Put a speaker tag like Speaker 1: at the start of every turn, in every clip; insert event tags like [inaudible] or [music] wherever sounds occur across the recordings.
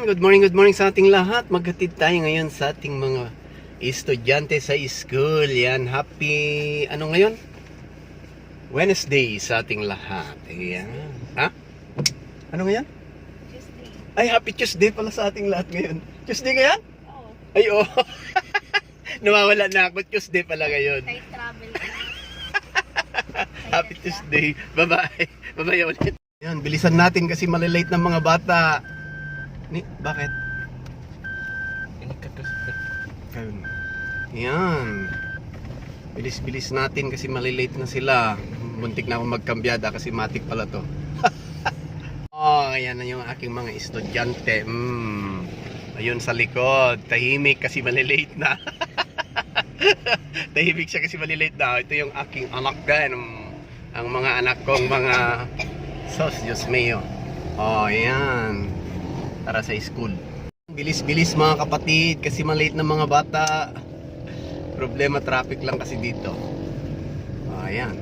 Speaker 1: Yan, good morning, good morning sa ating lahat. Maghatid tayo ngayon sa ating mga estudyante sa school. Yan, happy, ano ngayon? Wednesday sa ating lahat. Ayan. Ha? Ano ngayon?
Speaker 2: Tuesday.
Speaker 1: Ay, happy Tuesday pala sa ating lahat ngayon. Tuesday ngayon?
Speaker 2: Oo.
Speaker 1: Ay, oh. [laughs] Nawawala na ako. Tuesday pala ngayon.
Speaker 2: Kay travel. [laughs]
Speaker 1: Happy Tuesday. Bye-bye. Bye-bye ulit. Yan, bilisan natin kasi malilate ng mga bata. Ni, bakit? Ayun. Yan. Bilis-bilis natin kasi malilate na sila. Muntik na ako magkambyada kasi matik pala to. [laughs] oh, ayan na yung aking mga estudyante. Mm. Ayun sa likod. Tahimik kasi malilate na. [laughs] Tahimik siya kasi malilate na. Ito yung aking anak din. Mm. Ang mga anak kong mga [laughs] sos, Diyos mio. Oh, ayan. Para sa school. Bilis-bilis mga kapatid kasi malate na mga bata. Problema traffic lang kasi dito. Ayan.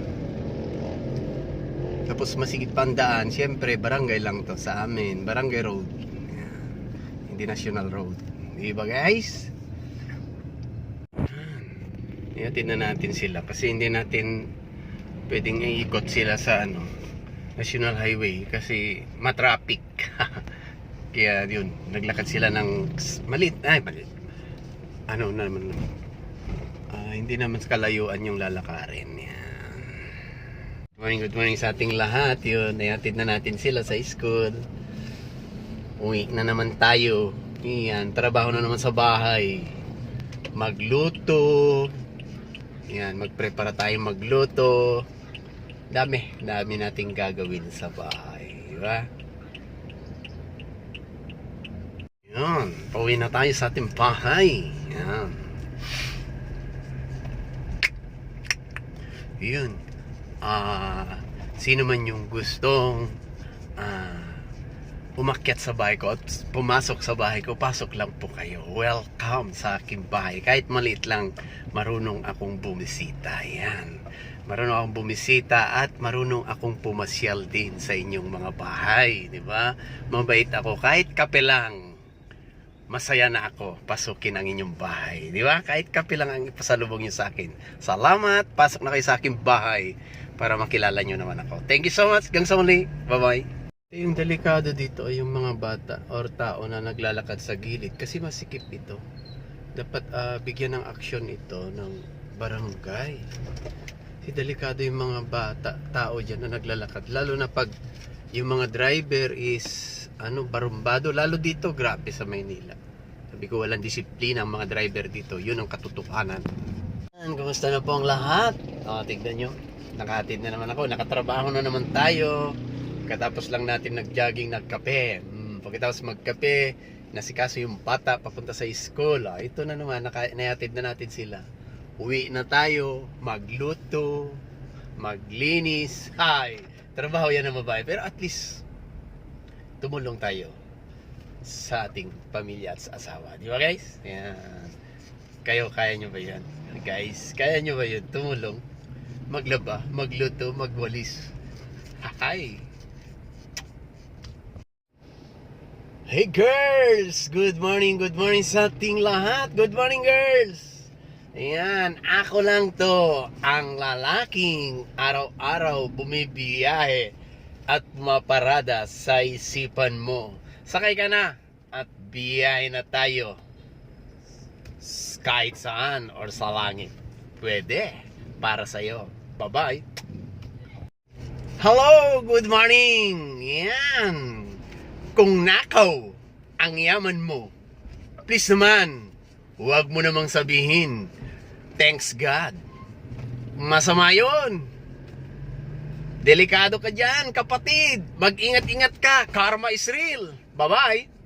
Speaker 1: Tapos masigit pa ang daan, siyempre barangay lang to sa amin. Barangay road. Ayan. Hindi national road. Di ba guys? Iyatin na natin sila kasi hindi natin pwedeng iikot sila sa ano national highway kasi matraffic [laughs] kaya yun naglakad sila ng malit ay malit ano naman ah, hindi naman sa kalayuan yung lalakarin yan. Good morning good morning sa ating lahat yun. Nayatid na natin sila sa school. Uwi na naman tayo. Yan trabaho na naman sa bahay. Magluto. Yan, magprepara tayo magluto. Dami, dami nating gagawin sa bahay, di ba? Yan, pauwi na tayo sa ating bahay. Yan. Yun. Ah, sino man yung gustong ah umakyat sa bahay ko at pumasok sa bahay ko, pasok lang po kayo. Welcome sa aking bahay. Kahit maliit lang, marunong akong bumisita. Yan. Marunong akong bumisita at marunong akong pumasyal din sa inyong mga bahay. Di ba? Mabait ako. Kahit kape lang, masaya na ako pasukin ang inyong bahay. Di ba? Kahit kape lang ang pasalubong nyo sa akin. Salamat. Pasok na kayo sa aking bahay para makilala nyo naman ako. Thank you so much. Hanggang sa muli. Bye-bye. Yung delikado dito ay yung mga bata or tao na naglalakad sa gilid kasi masikip ito. Dapat ah, bigyan ng aksyon ito ng barangay. Kasi delikado yung mga bata, tao dyan na naglalakad. Lalo na pag yung mga driver is ano, barumbado. Lalo dito, grabe sa Maynila. Sabi ko, walang disiplina ang mga driver dito. Yun ang katotohanan. Yan, Kumusta na po ang lahat? O, tignan nyo. Nakahatid na naman ako. Nakatrabaho na naman tayo. Katapos lang natin nag-jogging, nagkape. Mm, pagkatapos magkape, nasikaso yung bata papunta sa school. Ah, ito na naman, naka, na natin sila. Uwi na tayo, magluto, maglinis. Ay, trabaho yan ng babae. Pero at least, tumulong tayo sa ating pamilya at sa asawa. Di ba guys? Yan. Kayo, kaya nyo ba yan? Guys, kaya nyo ba yun? Tumulong. Maglaba, magluto, magwalis. Hi! Hey girls! Good morning, good morning sa ating lahat. Good morning girls! Ayan, ako lang to, ang lalaking araw-araw bumibiyahe at maparada sa isipan mo. Sakay ka na at biyahe na tayo kahit saan or sa langit. Pwede, para sa'yo. Bye-bye! Hello! Good morning! Yan! kung nakaw ang yaman mo, please naman, huwag mo namang sabihin, thanks God. Masama yun. Delikado ka dyan, kapatid. Mag-ingat-ingat ka. Karma is real. Bye-bye.